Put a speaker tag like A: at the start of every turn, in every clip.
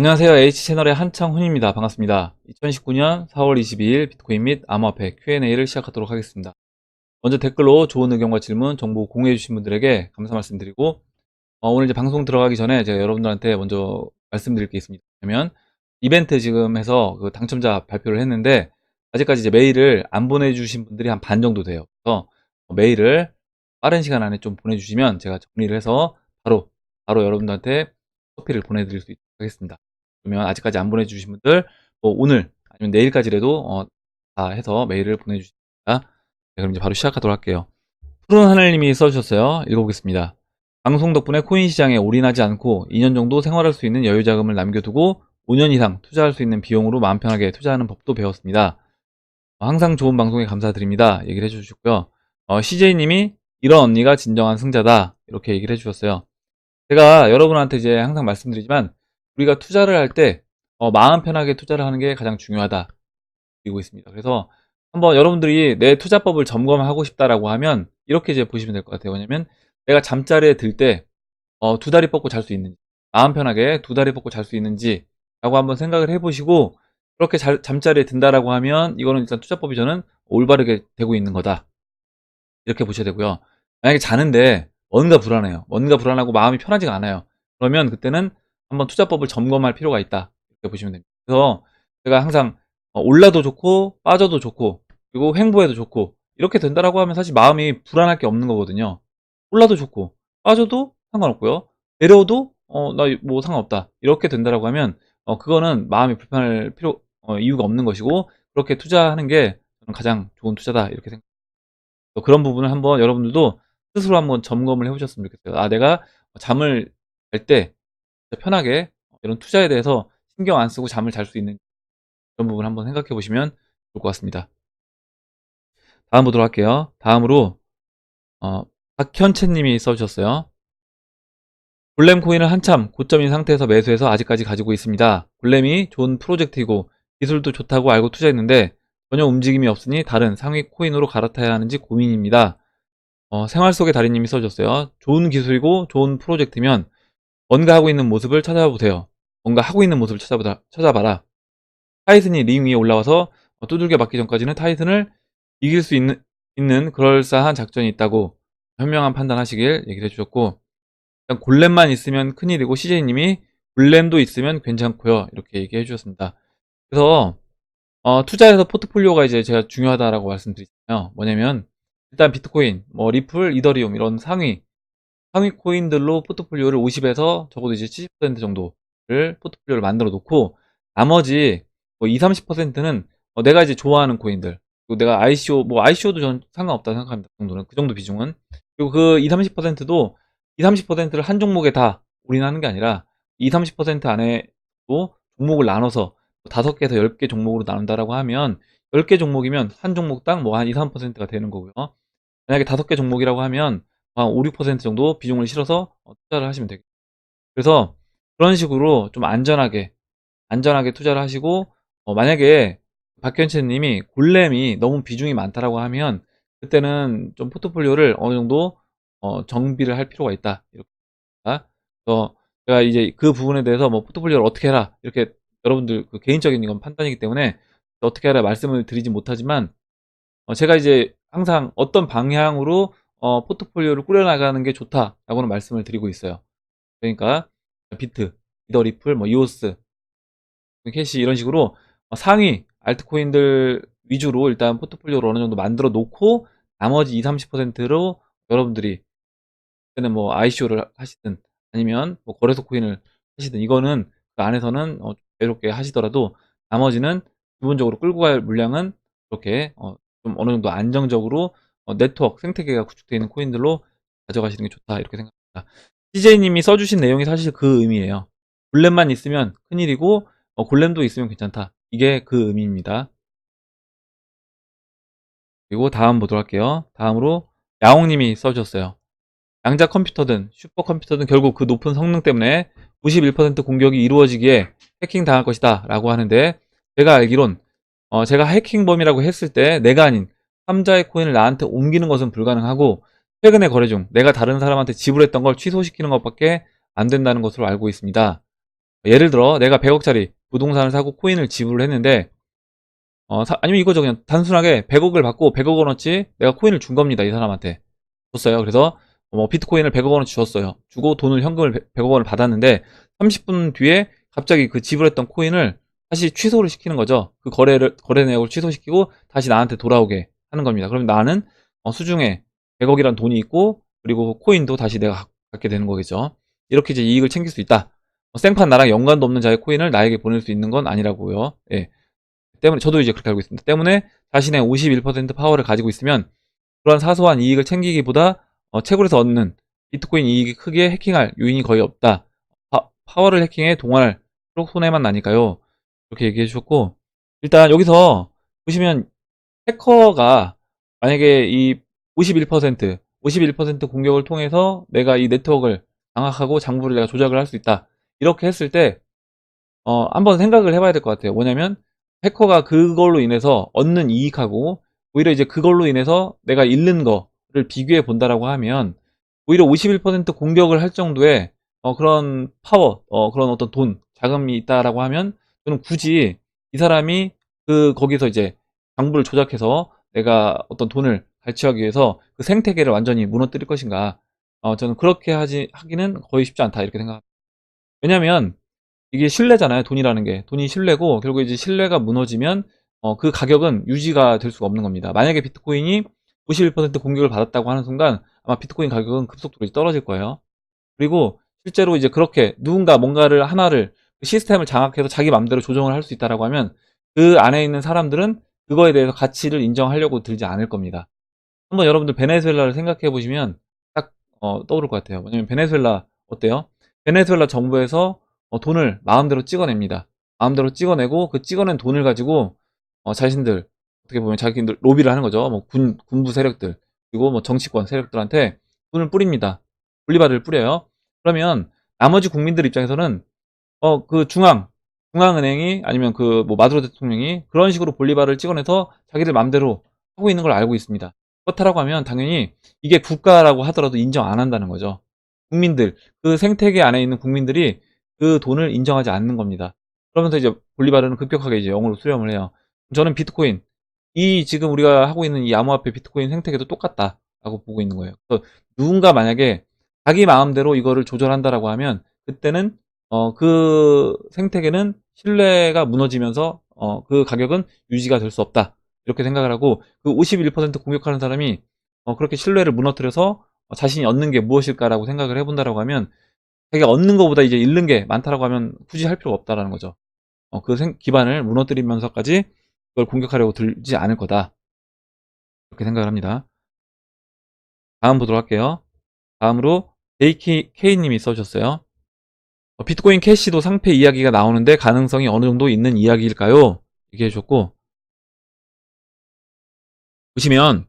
A: 안녕하세요. H채널의 한창훈입니다. 반갑습니다. 2019년 4월 22일 비트코인 및 암호화폐 Q&A를 시작하도록 하겠습니다. 먼저 댓글로 좋은 의견과 질문, 정보 공유해주신 분들에게 감사 말씀드리고, 어, 오늘 이제 방송 들어가기 전에 제가 여러분들한테 먼저 말씀드릴 게 있습니다. 그러면 이벤트 지금 해서 그 당첨자 발표를 했는데, 아직까지 이제 메일을 안 보내주신 분들이 한 반 정도 돼요. 그래서 메일을 빠른 시간 안에 좀 보내주시면 제가 정리를 해서 바로, 바로 여러분들한테 커피를 보내드릴 수 있도록 하겠습니다. 그러면 아직까지 안 보내주신 분들 뭐 오늘 아니면 내일까지라도 어, 다 해서 메일을 보내주십니다. 네, 그럼 이제 바로 시작하도록 할게요. 푸른 하늘님이 써주셨어요. 읽어보겠습니다. 방송 덕분에 코인 시장에 올인하지 않고 2년 정도 생활할 수 있는 여유 자금을 남겨두고 5년 이상 투자할 수 있는 비용으로 마음 편하게 투자하는 법도 배웠습니다. 어, 항상 좋은 방송에 감사드립니다. 얘기를 해주셨고요. 어, CJ님이 이런 언니가 진정한 승자다 이렇게 얘기를 해주셨어요. 제가 여러분한테 이제 항상 말씀드리지만 우리가 투자를 할때 어, 마음 편하게 투자를 하는 게 가장 중요하다 드리고 있습니다. 그래서 한번 여러분들이 내 투자법을 점검하고 싶다라고 하면 이렇게 이제 보시면 될 것 같아요. 왜냐면 내가 잠자리에 들때 어, 두 다리 뻗고 잘 수 있는지 마음 편하게 두 다리 뻗고 잘 수 있는지 라고 한번 생각을 해보시고 그렇게 잘, 잠자리에 든다라고 하면 이거는 일단 투자법이 저는 올바르게 되고 있는 거다 이렇게 보셔야 되고요. 만약에 자는데 뭔가 불안해요. 뭔가 불안하고 마음이 편하지가 않아요. 그러면 그때는 한번 투자법을 점검할 필요가 있다. 이렇게 보시면 됩니다. 그래서 제가 항상 어, 올라도 좋고 빠져도 좋고 그리고 횡보해도 좋고 이렇게 된다라고 하면 사실 마음이 불안할 게 없는 거거든요. 올라도 좋고 빠져도 상관없고요. 내려오도 어, 나 뭐 상관없다. 이렇게 된다라고 하면 어, 그거는 마음이 불편할 필요 어, 이유가 없는 것이고 그렇게 투자하는 게 저는 가장 좋은 투자다 이렇게 생각합니다. 그런 부분을 한번 여러분들도 스스로 한번 점검을 해보셨으면 좋겠어요. 아 내가 잠을 잘 때 편하게 이런 투자에 대해서 신경 안 쓰고 잠을 잘 수 있는 그런 부분 한번 생각해 보시면 좋을 것 같습니다. 다음 보도록 할게요. 다음으로 어, 박현채님이 써주셨어요. 골렘 코인을 한참 고점인 상태에서 매수해서 아직까지 가지고 있습니다. 골렘이 좋은 프로젝트이고 기술도 좋다고 알고 투자했는데 전혀 움직임이 없으니 다른 상위 코인으로 갈아타야 하는지 고민입니다. 어, 생활 속의 달인님이 써줬어요. 좋은 기술이고 좋은 프로젝트면 뭔가 하고 있는 모습을 찾아보세요. 뭔가 하고 있는 모습을 찾아보다, 찾아봐라. 타이슨이 링 위에 올라와서 두들겨 맞기 전까지는 타이슨을 이길 수 있는, 있는 그럴싸한 작전이 있다고 현명한 판단하시길 얘기를 해주셨고 골렘만 있으면 큰일이고 CJ님이 골렘도 있으면 괜찮고요. 이렇게 얘기해 주셨습니다. 그래서 어, 투자에서 포트폴리오가 이제 제가 중요하다라고 말씀드리잖아요. 뭐냐면 일단 비트코인, 뭐 리플, 이더리움 이런 상위 상위 코인들로 포트폴리오를 50에서 적어도 이제 70% 정도를 포트폴리오를 만들어 놓고 나머지 뭐 20, 30%는 어 내가 이제 좋아하는 코인들 그리고 내가 ICO 뭐 ICO도 저는 상관없다 생각합니다. 그 정도는 그 정도 비중은 그리고 그 20, 30%도 20, 30%를 한 종목에 다 올인하는 게 아니라 20, 30% 안에도 종목을 나눠서 5개에서 10개 종목으로 나눈다라고 하면 10개 종목이면 한 종목당 뭐 한 2, 3%가 되는 거고요. 만약에 5개 종목이라고 하면 한 5, 6% 정도 비중을 실어서 어, 투자를 하시면 되겠죠. 그래서 그런 식으로 좀 안전하게 안전하게 투자를 하시고 어, 만약에 박현채 님이 골렘이 너무 비중이 많다라고 하면 그때는 좀 포트폴리오를 어느 정도 어, 정비를 할 필요가 있다. 이렇게. 그래서 제가 이제 그 부분에 대해서 뭐 포트폴리오를 어떻게 해라 이렇게 여러분들 그 개인적인 이건 판단이기 때문에 어떻게 하라 말씀을 드리지 못하지만 어, 제가 이제 항상 어떤 방향으로 어, 포트폴리오를 꾸려나가는 게 좋다라고는 말씀을 드리고 있어요. 그러니까 비트, 이더리플, 뭐 이오스, 캐시 이런 식으로 상위 알트코인들 위주로 일단 포트폴리오를 어느 정도 만들어 놓고 나머지 20, 30%로 여러분들이 그때는 뭐 ICO를 하시든 아니면 뭐 거래소 코인을 하시든 이거는 그 안에서는 어, 이렇게 하시더라도 나머지는 기본적으로 끌고 갈 물량은 이렇게 어, 좀 어느 정도 안정적으로 어, 네트워크 생태계가 구축되어 있는 코인들로 가져가시는 게 좋다 이렇게 생각합니다. CJ님이 써주신 내용이 사실 그 의미예요. 골렘만 있으면 큰일이고 어, 골렘도 있으면 괜찮다. 이게 그 의미입니다. 그리고 다음 보도록 할게요. 다음으로 야옹님이 써주셨어요. 양자 컴퓨터든 슈퍼컴퓨터든 결국 그 높은 성능 때문에 91% 공격이 이루어지기에 해킹 당할 것이다 라고 하는데 제가 알기론 어, 제가 해킹범이라고 했을 때 내가 아닌 3자의 코인을 나한테 옮기는 것은 불가능하고 최근의 거래 중 내가 다른 사람한테 지불했던 걸 취소시키는 것밖에 안 된다는 것으로 알고 있습니다. 예를 들어 내가 100억짜리 부동산을 사고 코인을 지불을 했는데 어, 사- 아니면 이거죠 그냥 단순하게 100억을 받고 100억 원어치 내가 코인을 준 겁니다 이 사람한테 줬어요 그래서 뭐 비트코인을 100억 원어치 줬어요. 주고 돈을 현금을 100억 원을 받았는데 30분 뒤에 갑자기 그 지불했던 코인을 다시 취소를 시키는 거죠. 그 거래를 거래 내역을 취소시키고 다시 나한테 돌아오게 하는 겁니다. 그럼 나는 어, 수중에 100억이란 돈이 있고 그리고 코인도 다시 내가 갖- 갖게 되는 거겠죠. 이렇게 이제 이익을 챙길 수 있다. 어, 생판 나랑 연관도 없는 자의 코인을 나에게 보낼 수 있는 건 아니라고요. 예. 때문에 저도 이제 그렇게 알고 있습니다. 때문에 자신의 51% 파워를 가지고 있으면 그러한 사소한 이익을 챙기기보다 어, 채굴에서 얻는 비트코인 이익이 크게 해킹할 요인이 거의 없다. 파, 워를 해킹해 동원할 손해만 나니까요. 이렇게 얘기해 주셨고 일단 여기서 보시면 해커가 만약에 이 51% 51% 공격을 통해서 내가 이 네트워크를 장악하고 장부를 내가 조작을 할 수 있다. 이렇게 했을 때 어, 한번 생각을 해봐야 될 것 같아요. 뭐냐면 해커가 그걸로 인해서 얻는 이익하고 오히려 이제 그걸로 인해서 내가 잃는 거 를 비교해 본다라고 하면 오히려 51% 공격을 할 정도의 어, 그런 파워, 어, 그런 어떤 돈, 자금이 있다라고 하면 저는 굳이 이 사람이 그 거기서 이제 장부를 조작해서 내가 어떤 돈을 갈취하기 위해서 그 생태계를 완전히 무너뜨릴 것인가? 어, 저는 그렇게 하지 하기는 거의 쉽지 않다 이렇게 생각합니다. 왜냐하면 이게 신뢰잖아요. 돈이라는 게. 돈이 신뢰고 결국 이제 신뢰가 무너지면 어, 그 가격은 유지가 될 수가 없는 겁니다. 만약에 비트코인이 51% 공격을 받았다고 하는 순간 아마 비트코인 가격은 급속도로 떨어질 거예요. 그리고 실제로 이제 그렇게 누군가 뭔가를 하나를 그 시스템을 장악해서 자기 마음대로 조정을 할 수 있다라고 하면 그 안에 있는 사람들은 그거에 대해서 가치를 인정하려고 들지 않을 겁니다. 한번 여러분들 베네수엘라를 생각해 보시면 딱 어, 떠오를 것 같아요. 왜냐면 베네수엘라 어때요? 베네수엘라 정부에서 어, 돈을 마음대로 찍어냅니다. 마음대로 찍어내고 그 찍어낸 돈을 가지고 어, 자신들 어떻게 보면 자기들 로비를 하는 거죠. 뭐 군, 군부 세력들 그리고 뭐 정치권 세력들한테 돈을 뿌립니다. 분리바를 뿌려요. 그러면 나머지 국민들 입장에서는 어 그 중앙 중앙은행이 아니면 그 뭐 마두로 대통령이 그런 식으로 볼리바를 찍어내서 자기들 마음대로 하고 있는 걸 알고 있습니다. 그렇다라고 하면 당연히 이게 국가라고 하더라도 인정 안 한다는 거죠. 국민들 그 생태계 안에 있는 국민들이 그 돈을 인정하지 않는 겁니다. 그러면서 이제 볼리바르는 급격하게 이제 영으로 수렴을 해요. 저는 비트코인 이 지금 우리가 하고 있는 이 암호화폐 비트코인 생태계도 똑같다라고 보고 있는 거예요. 그래서 누군가 만약에 자기 마음대로 이거를 조절한다라고 하면 그때는 어, 그 생태계는 신뢰가 무너지면서 어, 그 가격은 유지가 될 수 없다. 이렇게 생각을 하고 그 51% 공격하는 사람이 어, 그렇게 신뢰를 무너뜨려서 어, 자신이 얻는 게 무엇일까라고 생각을 해본다라고 하면 자기가 얻는 것보다 이제 잃는 게 많다라고 하면 굳이 할 필요가 없다라는 거죠. 어, 그 생, 기반을 무너뜨리면서까지 그걸 공격하려고 들지 않을 거다. 이렇게 생각을 합니다. 다음 보도록 할게요. 다음으로 JK님이 써주셨어요. 어, 비트코인 캐시도 상패 이야기가 나오는데 가능성이 어느 정도 있는 이야기일까요? 얘기해 주셨고 보시면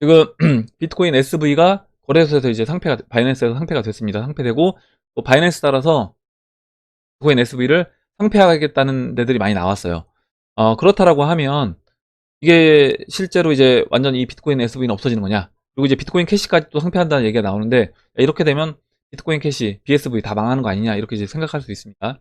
A: 지금 비트코인 SV가 거래소에서 이제 상패가 바이낸스에서 상패가 됐습니다. 상패되고 또 바이낸스 따라서 비트코인 SV를 상패하겠다는 데들이 많이 나왔어요. 어, 그렇다라고 하면 이게 실제로 이제 완전 히 비트코인 SV는 없어지는 거냐? 그리고 이제 비트코인 캐시까지 또 상패한다는 얘기가 나오는데 이렇게 되면 비트코인 캐시, BSV 다 망하는 거 아니냐 이렇게 이제 생각할 수 있습니다.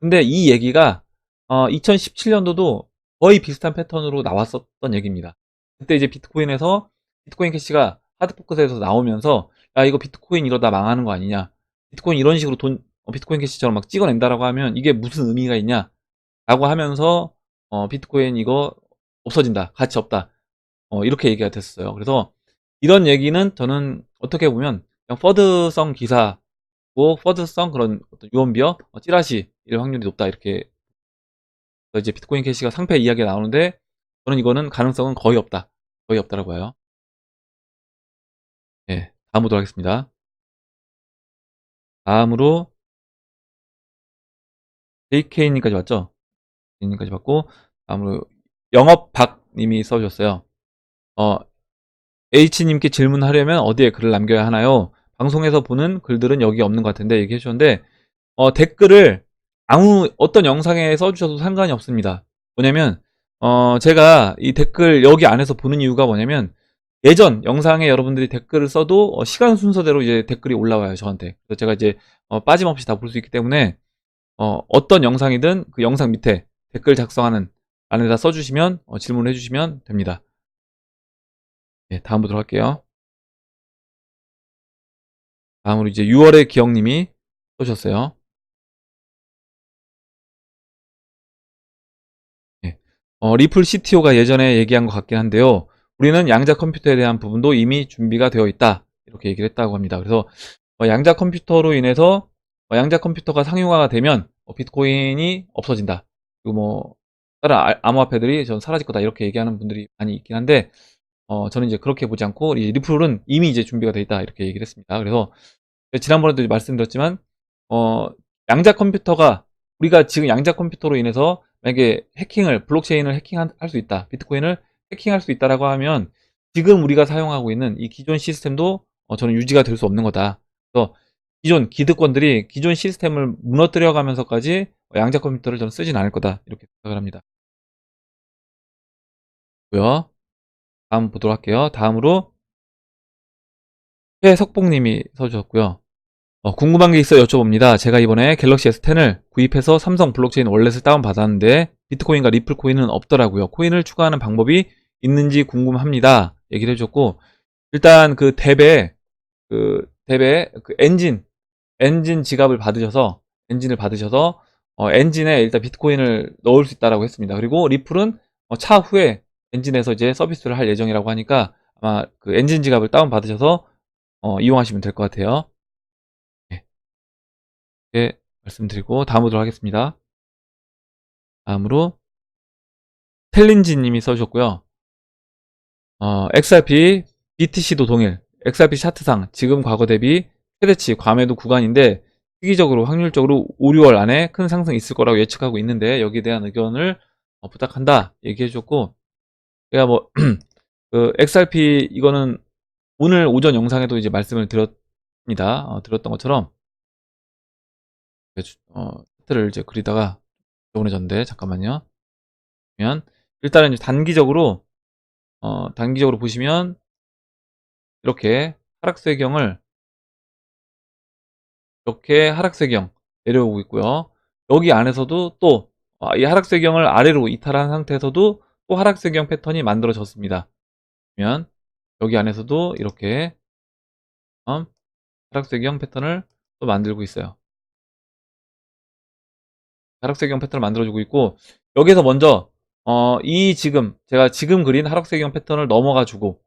A: 근데 이 얘기가 어, 2017년도도 거의 비슷한 패턴으로 나왔었던 얘기입니다. 그때 이제 비트코인에서 비트코인 캐시가 하드포크스에서 나오면서 야 이거 비트코인 이러다 망하는 거 아니냐 비트코인 이런 식으로 돈 어, 비트코인 캐시처럼 막 찍어낸다라고 하면 이게 무슨 의미가 있냐 라고 하면서 어, 비트코인 이거 없어진다. 가치 없다. 어, 이렇게 얘기가 됐어요. 그래서 이런 얘기는 저는 어떻게 보면 그냥 퍼드성 기사고 퍼드성 그런 어떤 유언비어 어, 찌라시 이럴 확률이 높다. 이렇게 그래서 이제 비트코인 캐시가 상패 이야기가 나오는데 저는 이거는 가능성은 거의 없다. 거의 없다라고 해요. 예, 다음 보도록 하겠습니다. 다음으로 JK님까지 왔죠? JK님까지 왔고 다음으로 영업박님이 써주셨어요. 어, H님께 질문하려면 어디에 글을 남겨야 하나요? 방송에서 보는 글들은 여기 없는 것 같은데 얘기해 주셨는데 어, 댓글을 아무 어떤 영상에 써주셔도 상관이 없습니다. 뭐냐면 어, 제가 이 댓글 여기 안에서 보는 이유가 뭐냐면 예전 영상에 여러분들이 댓글을 써도 어, 시간 순서대로 이제 댓글이 올라와요 저한테. 그래서 제가 이제 어, 빠짐없이 다 볼 수 있기 때문에 어, 어떤 영상이든 그 영상 밑에 댓글 작성하는 안에다 써주시면 어, 질문을 해주시면 됩니다. 네, 다음 보도록 할게요. 다음으로 이제 6월의 기영님이 써주셨어요. 네. 어, 리플 CTO가 예전에 얘기한 것 같긴 한데요. 우리는 양자 컴퓨터에 대한 부분도 이미 준비가 되어 있다. 이렇게 얘기를 했다고 합니다. 그래서 어, 양자 컴퓨터로 인해서 어, 양자 컴퓨터가 상용화가 되면 어, 비트코인이 없어진다. 그리고 뭐 다른 아- 암호화폐들이 전 사라질 거다 이렇게 얘기하는 분들이 많이 있긴 한데 어, 저는 이제 그렇게 보지 않고 이 리플은 이미 이제 준비가 되어 있다 이렇게 얘기를 했습니다. 그래서 지난번에도 말씀드렸지만 어, 양자 컴퓨터가 우리가 지금 양자 컴퓨터로 인해서 만약에 해킹을 블록체인을 해킹할 수 있다, 비트코인을 해킹할 수 있다라고 하면 지금 우리가 사용하고 있는 이 기존 시스템도 어, 저는 유지가 될 수 없는 거다. 그래서 기존 기득권들이 기존 시스템을 무너뜨려 가면서까지 양자 컴퓨터를 저는 쓰진 않을 거다 이렇게 생각을 합니다. 고요. 다음 보도록 할게요. 다음으로 최석봉님이 써주셨고요. 어, 궁금한 게 있어 여쭤봅니다. 제가 이번에 갤럭시 S10을 구입해서 삼성 블록체인 월렛을 다운받았는데 비트코인과 리플 코인은 없더라고요. 코인을 추가하는 방법이 있는지 궁금합니다. 얘기를 해줬고 일단 그 덱에 그 덱에 그 엔진 엔진 지갑을 받으셔서 엔진을 받으셔서 어, 엔진에 일단 비트코인을 넣을 수 있다라고 했습니다. 그리고 리플은 어, 차후에 엔진에서 이제 서비스를 할 예정이라고 하니까 아마 그 엔진 지갑을 다운 받으셔서 어, 이용하시면 될 것 같아요. 이렇게 말씀드리고 다음 보도록 하겠습니다. 다음으로 텔린지 님이 써주셨고요. 어, XRP, BTC도 동일. XRP 차트상 지금 과거 대비 최대치 과매도 구간인데 시기적으로 확률적으로 5, 6월 안에 큰 상승이 있을 거라고 예측하고 있는데 여기에 대한 의견을 어, 부탁한다 얘기해 줬고 제가 뭐 그 XRP 이거는 오늘 오전 영상에도 이제 말씀을 드렸습니다. 어, 드렸던 것처럼 어, 차트를 이제 그리다가 보내졌는데 잠깐만요. 보면 일단은 단기적으로 어, 단기적으로 보시면 이렇게 하락세경을 이렇게 하락세경 내려오고 있고요. 여기 안에서도 또 이 하락세경을 아래로 이탈한 상태에서도 또 하락세경 패턴이 만들어졌습니다. 보면 여기 안에서도 이렇게 어, 하락세경 패턴을 또 만들고 있어요. 하락세경 패턴을 만들어주고 있고 여기서 먼저 어, 이 지금 제가 지금 그린 하락세경 패턴을 넘어가주고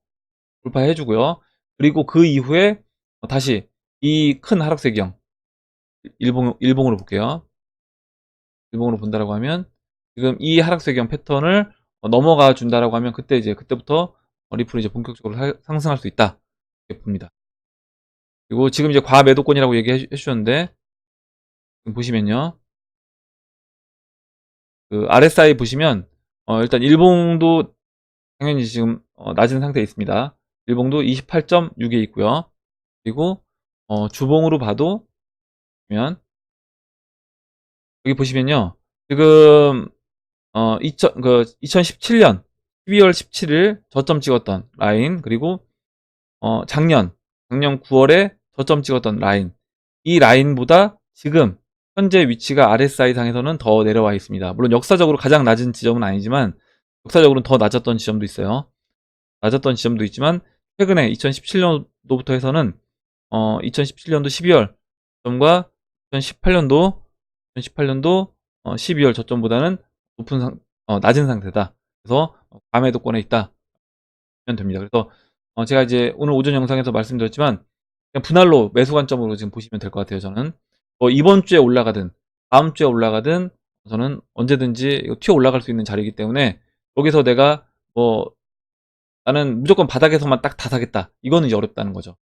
A: 돌파해주고요. 그리고 그 이후에 다시 이 큰 하락세경 일봉 일봉으로 볼게요. 일봉으로 본다라고 하면 지금 이 하락세경 패턴을 넘어가 준다라고 하면 그때 이제 그때부터 리플이 이제 본격적으로 사- 상승할 수 있다 이렇게 봅니다. 그리고 지금 이제 과매도권이라고 얘기해 주셨는데 보시면요. 그 RSI 보시면 어, 일단 일봉도 당연히 지금 어, 낮은 상태에 있습니다. 일봉도 28.6에 있고요. 그리고 어, 주봉으로 봐도 보면 여기 보시면요. 지금 어, 2000, 그 2017년 12월 17일 저점 찍었던 라인 그리고 어, 작년 작년 9월에 저점 찍었던 라인 이 라인보다 지금 현재 위치가 RSI 상에서는 더 내려와 있습니다. 물론 역사적으로 가장 낮은 지점은 아니지만 역사적으로는 더 낮았던 지점도 있어요. 낮았던 지점도 있지만 최근에 2017년도부터 해서는 어, 2017년도 12월 저점과 2018년도 2018년도 12월 저점보다는 높은 상, 어, 낮은 상태다. 그래서 과매도권에 있다. 면 됩니다. 그래서 어, 제가 이제 오늘 오전 영상에서 말씀드렸지만 분할로 매수 관점으로 지금 보시면 될 것 같아요. 저는 뭐 이번 주에 올라가든 다음 주에 올라가든 저는 언제든지 튀어 올라갈 수 있는 자리이기 때문에 여기서 내가 뭐 나는 무조건 바닥에서만 딱 다 사겠다. 이거는 이제 어렵다는 거죠.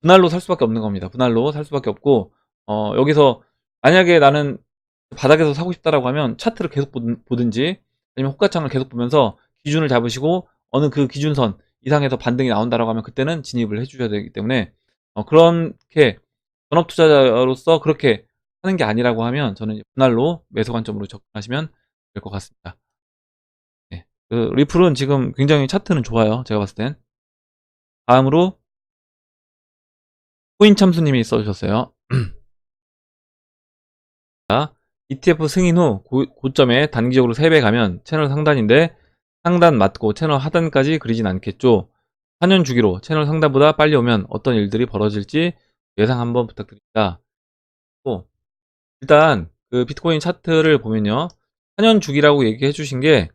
A: 분할로 살 수밖에 없는 겁니다. 분할로 살 수밖에 없고 어, 여기서 만약에 나는 바닥에서 사고 싶다라고 하면 차트를 계속 보든- 보든지 아니면 호가창을 계속 보면서 기준을 잡으시고 어느 그 기준선 이상에서 반등이 나온다라고 하면 그때는 진입을 해주셔야 되기 때문에 어, 그렇게 전업 투자자로서 그렇게 하는 게 아니라고 하면 저는 분할로 매수 관점으로 접근하시면 될 것 같습니다. 그 리플은 지금 굉장히 차트는 좋아요. 제가 봤을 땐. 다음으로 코인 참수님이 써주셨어요. 자, ETF 승인 후 고, 고점에 단기적으로 3배 가면 채널 상단인데 상단 맞고 채널 하단까지 그리진 않겠죠. 4년 주기로 채널 상단보다 빨리 오면 어떤 일들이 벌어질지 예상 한번 부탁드립니다. 또 일단 그 비트코인 차트를 보면요. 4년 주기라고 얘기해 주신 게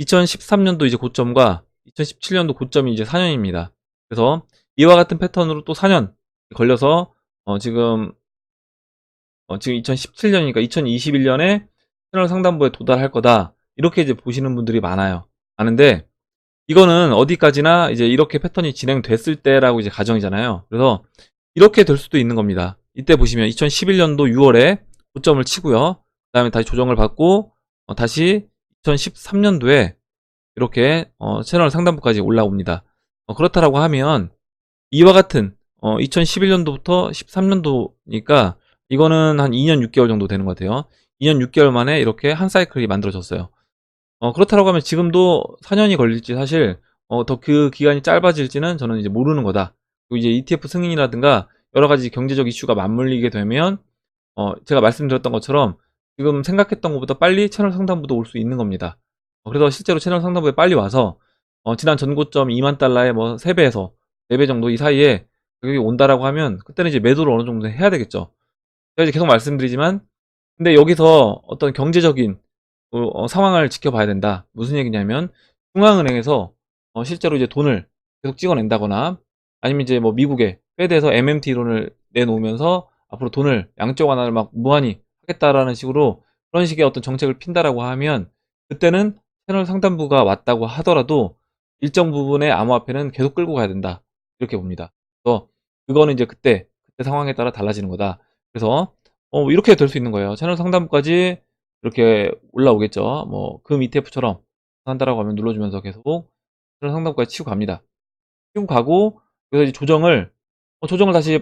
A: 2013년도 이제 고점과 2017년도 고점이 이제 4년입니다. 그래서 이와 같은 패턴으로 또 4년 걸려서 어 지금 어 지금 2017년이니까 2021년에 채널 상단부에 도달할 거다. 이렇게 이제 보시는 분들이 많아요. 많은데 이거는 어디까지나 이제 이렇게 패턴이 진행됐을 때라고 이제 가정이잖아요. 그래서 이렇게 될 수도 있는 겁니다. 이때 보시면 2011년도 6월에 고점을 치고요. 그 다음에 다시 조정을 받고 어, 다시 2013년도에 이렇게 어, 채널 상단부까지 올라옵니다. 어, 그렇다라고 하면 이와 같은 2011년도부터 13년도니까 이거는 한 2년 6개월 정도 되는 것 같아요. 2년 6개월 만에 이렇게 한 사이클이 만들어졌어요. 어, 그렇다라고 하면 지금도 4년이 걸릴지 사실 어, 더 그 기간이 짧아질지는 저는 이제 모르는 거다. 그리고 이제 ETF 승인이라든가 여러 가지 경제적 이슈가 맞물리게 되면 어, 제가 말씀드렸던 것처럼 지금 생각했던 것보다 빨리 채널 상단부도 올 수 있는 겁니다. 어, 그래서 실제로 채널 상단부에 빨리 와서 어, 지난 전고점 2만 달러에 뭐 3배에서 4배 정도 이 사이에 가격이 온다라고 하면 그때는 이제 매도를 어느 정도 해야 되겠죠. 제가 계속 말씀드리지만 근데 여기서 어떤 경제적인 어, 상황을 지켜봐야 된다. 무슨 얘기냐면 중앙은행에서 어, 실제로 이제 돈을 계속 찍어낸다거나 아니면 이제 뭐 미국의 페드에서 MMT론을 내놓으면서 앞으로 돈을 양쪽 하나를 막 무한히 하겠다라는 식으로 그런 식의 어떤 정책을 핀다라고 하면 그때는 채널 상단부가 왔다고 하더라도 일정 부분의 암호화폐는 계속 끌고 가야 된다. 이렇게 봅니다. 그래서 그거는 이제 그때 그때 상황에 따라 달라지는 거다. 그래서 어, 이렇게 될 수 있는 거예요. 채널 상단부까지 이렇게 올라오겠죠. 뭐 금 ETF처럼 한다라고 하면 눌러주면서 계속 채널 상단부까지 치고 갑니다. 치고 가고 그래서 이제 조정을 어, 조정을 다시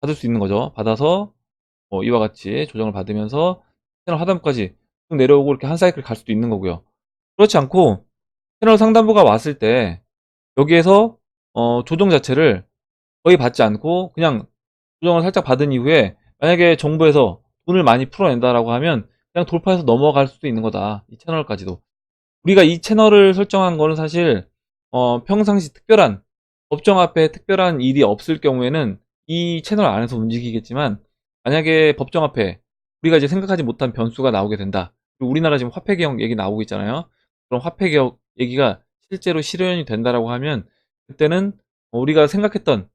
A: 받을 수 있는 거죠. 받아서 어, 이와 같이 조정을 받으면서 채널 하단부까지 쭉 내려오고 이렇게 한 사이클 갈 수도 있는 거고요. 그렇지 않고 채널 상단부가 왔을 때 여기에서 어, 조정 자체를 거의 받지 않고 그냥 조정을 살짝 받은 이후에 만약에 정부에서 돈을 많이 풀어낸다라고 하면 그냥 돌파해서 넘어갈 수도 있는 거다. 이 채널까지도. 우리가 이 채널을 설정한 거는 사실 어, 평상시 특별한 법정 앞에 특별한 일이 없을 경우에는 이 채널 안에서 움직이겠지만 만약에 법정 앞에 우리가 이제 생각하지 못한 변수가 나오게 된다. 우리나라 지금 화폐 개혁 얘기 나오고 있잖아요. 그럼 화폐 개혁 얘기가 실제로 실현이 된다라고 하면 그때는 우리가 생각했던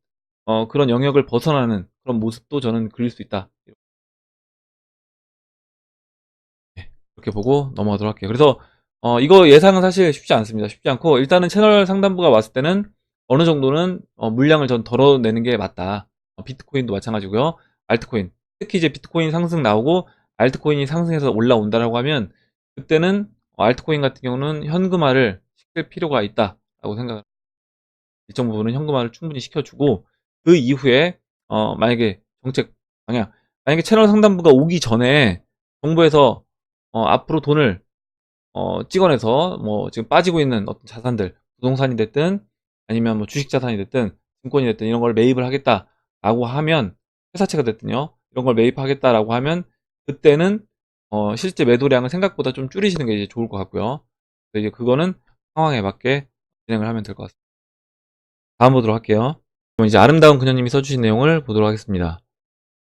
A: 어, 그런 영역을 벗어나는 그런 모습도 저는 그릴 수 있다. 네, 이렇게 보고 넘어가도록 할게요. 그래서 어, 이거 예상은 사실 쉽지 않습니다. 쉽지 않고 일단은 채널 상단부가 왔을 때는 어느 정도는 어, 물량을 전 덜어내는 게 맞다. 어, 비트코인도 마찬가지고요. 알트코인 특히 이제 비트코인 상승 나오고 알트코인이 상승해서 올라온다라고 하면 그때는 어, 알트코인 같은 경우는 현금화를 시킬 필요가 있다라고 생각을 일정 부분은 현금화를 충분히 시켜주고 그 이후에 어, 만약에 정책 방향 만약에 채널 상단부가 오기 전에 정부에서 어, 앞으로 돈을 어, 찍어내서 뭐 지금 빠지고 있는 어떤 자산들 부동산이 됐든 아니면 뭐 주식 자산이 됐든 증권이 됐든 이런 걸 매입을 하겠다라고 하면 회사채가 됐든요 이런 걸 매입하겠다라고 하면 그때는 어, 실제 매도량을 생각보다 좀 줄이시는 게 이제 좋을 것 같고요. 이제 그거는 상황에 맞게 진행을 하면 될 것 같습니다. 다음 보도록 할게요. 이제 아름다운 그녀님이 써주신 내용을 보도록 하겠습니다.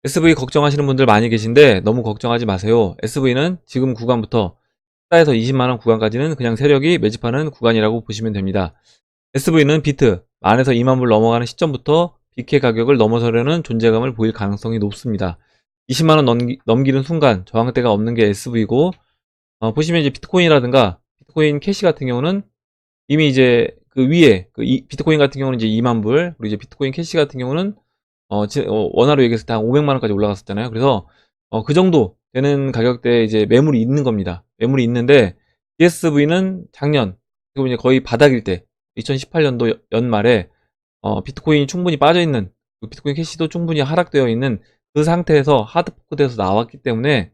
A: SV 걱정하시는 분들 많이 계신데 너무 걱정하지 마세요. SV는 지금 구간부터 14에서 20만원 구간까지는 그냥 세력이 매집하는 구간이라고 보시면 됩니다. SV는 비트 만에서 2만불 넘어가는 시점부터 BK 가격을 넘어서려는 존재감을 보일 가능성이 높습니다. 20만원 넘기, 넘기는 순간 저항대가 없는 게 SV고 어, 보시면 이제 비트코인이라든가 비트코인 캐시 같은 경우는 이미 이제 그 위에 그 이, 비트코인 같은 경우는 이제 2만 불 그리고 이제 비트코인 캐시 같은 경우는 어, 지, 어 원화로 때한 500만 원까지 올라갔었잖아요. 그래서 어, 그 정도 되는 가격대에 이제 매물이 있는 겁니다. 매물이 있는데 DSV는 작년 그리고 이제 거의 바닥일 때 2018년도 연말에 어, 비트코인이 충분히 빠져 있는 그 비트코인 캐시도 충분히 하락되어 있는 그 상태에서 하드포크돼서 나왔기 때문에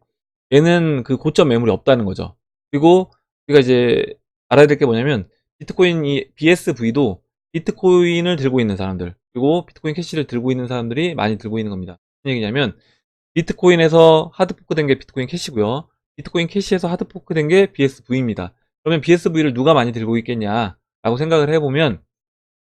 A: 얘는 그 고점 매물이 없다는 거죠. 그리고 우리가 이제 알아야 될 게 뭐냐면 비트코인 이 BSV도 비트코인을 들고 있는 사람들 그리고 비트코인 캐시를 들고 있는 사람들이 많이 들고 있는 겁니다. 무슨 얘기냐면 비트코인에서 하드포크 된 게 비트코인 캐시고요. 비트코인 캐시에서 하드포크 된 게 BSV입니다. 그러면 BSV를 누가 많이 들고 있겠냐라고 생각을 해보면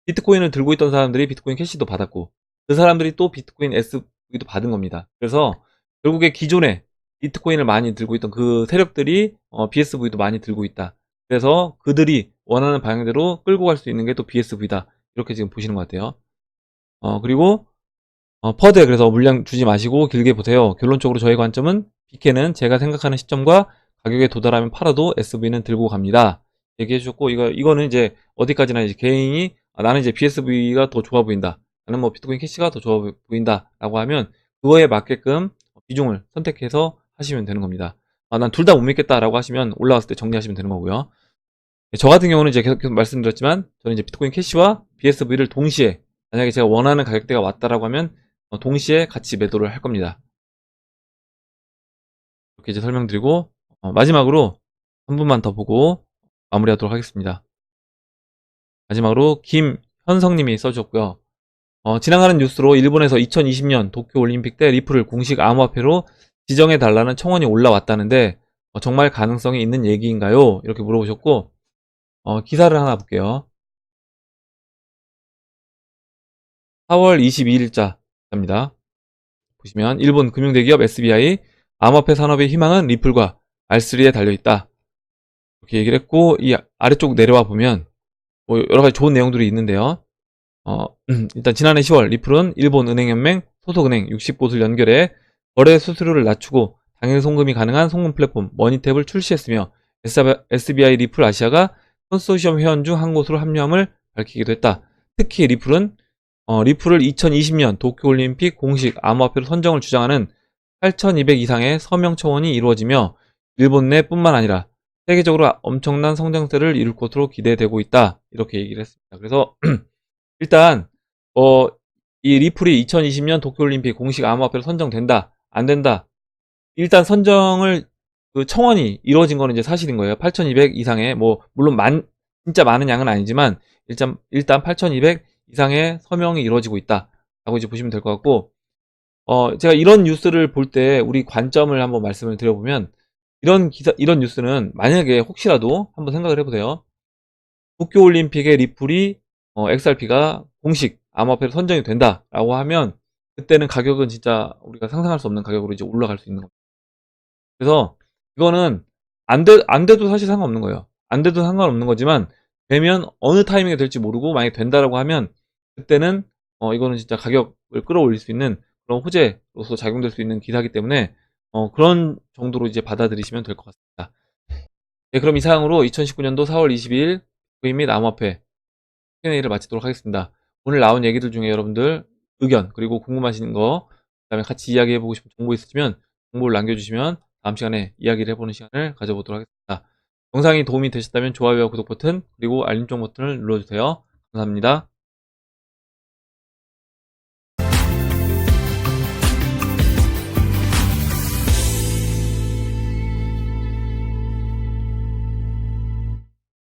A: 비트코인을 들고 있던 사람들이 비트코인 캐시도 받았고 그 사람들이 또 비트코인 SV도 받은 겁니다. 그래서 결국에 기존에 비트코인을 많이 들고 있던 그 세력들이 어, BSV도 많이 들고 있다. 그래서 그들이 원하는 방향대로 끌고 갈 수 있는 게 또 BSV다. 이렇게 지금 보시는 것 같아요. 어, 그리고 어, 퍼드에 그래서 물량 주지 마시고 길게 보세요. 결론적으로 저의 관점은 BK는 제가 생각하는 시점과 가격에 도달하면 팔아도 SV는 들고 갑니다. 얘기해 주셨고 이거 이거는 이제 어디까지나 이제 개인이 아, 나는 이제 BSV가 더 좋아 보인다. 나는 뭐 비트코인 캐시가 더 좋아 보인다라고 하면 그거에 맞게끔 비중을 선택해서 하시면 되는 겁니다. 아, 난 둘 다 못 믿겠다라고 하시면 올라왔을 때 정리하시면 되는 거고요. 저 같은 경우는 이제 계속, 계속 말씀드렸지만 저는 이제 비트코인 캐시와 BSV를 동시에 만약에 제가 원하는 가격대가 왔다라고 하면 어, 동시에 같이 매도를 할 겁니다. 이렇게 이제 설명드리고 어, 마지막으로 한 분만 더 보고 마무리하도록 하겠습니다. 마지막으로 김현성님이 써주셨고요. 어, 지나가는 뉴스로 일본에서 2020년 도쿄올림픽 때 리플을 공식 암호화폐로 지정해 달라는 청원이 올라왔다는데 어, 정말 가능성이 있는 얘기인가요? 이렇게 물어보셨고 어, 기사를 하나 볼게요. 4월 22일자입니다. 보시면 일본 금융대기업 SBI 암호화폐 산업의 희망은 리플과 R3에 달려있다. 이렇게 얘기를 했고 이 아래쪽 내려와 보면 뭐 여러 가지 좋은 내용들이 있는데요. 어, 일단 지난해 10월 리플은 일본 은행연맹 소속은행 60곳을 연결해 거래 수수료를 낮추고 당일 송금이 가능한 송금 플랫폼 머니탭을 출시했으며 SBI 리플 아시아가 컨소시엄 회원 중 한 곳으로 합류함을 밝히기도 했다. 특히 리플은 어, 리플을 2020년 도쿄올림픽 공식 암호화폐로 선정을 주장하는 8,200 이상의 서명 청원이 이루어지며 일본 내뿐만 아니라 세계적으로 엄청난 성장세를 이룰 것으로 기대되고 있다. 이렇게 얘기를 했습니다. 그래서 일단 어, 이 리플이 2020년 도쿄올림픽 공식 암호화폐로 선정된다. 안 된다. 일단 선정을 그 청원이 이루어진 거는 이제 사실인 거예요. 8,200 이상의 뭐 물론 만 진짜 많은 양은 아니지만 일단 일단 8,200 이상의 서명이 이루어지고 있다라고 이제 보시면 될 것 같고 어 제가 이런 뉴스를 볼 때 우리 관점을 한번 말씀을 드려보면 이런 기사 이런 뉴스는 만약에 혹시라도 한번 생각을 해보세요. 도쿄 올림픽의 리플이 어, XRP가 공식 암호화폐로 선정이 된다라고 하면 그때는 가격은 진짜 우리가 상상할 수 없는 가격으로 이제 올라갈 수 있는 겁니다. 그래서 이거는 안, 돼, 안 돼도 사실 상관없는 거예요. 안 돼도 상관없는 거지만 되면 어느 타이밍에 될지 모르고 만약에 된다라고 하면 그때는 어, 이거는 진짜 가격을 끌어올릴 수 있는 그런 호재로서 작용될 수 있는 기사이기 때문에 어, 그런 정도로 이제 받아들이시면 될 것 같습니다. 네, 그럼 이상으로 2019년도 4월 22일 구입 및 암호화폐 Q&A를 마치도록 하겠습니다. 오늘 나온 얘기들 중에 여러분들 의견 그리고 궁금하신 거 그다음에 같이 이야기해보고 싶은 정보 있으시면 정보를 남겨주시면 다음 시간에 이야기를 해보는 시간을 가져보도록 하겠습니다. 영상이 도움이 되셨다면 좋아요와 구독 버튼 그리고 알림 종 버튼을 눌러주세요. 감사합니다.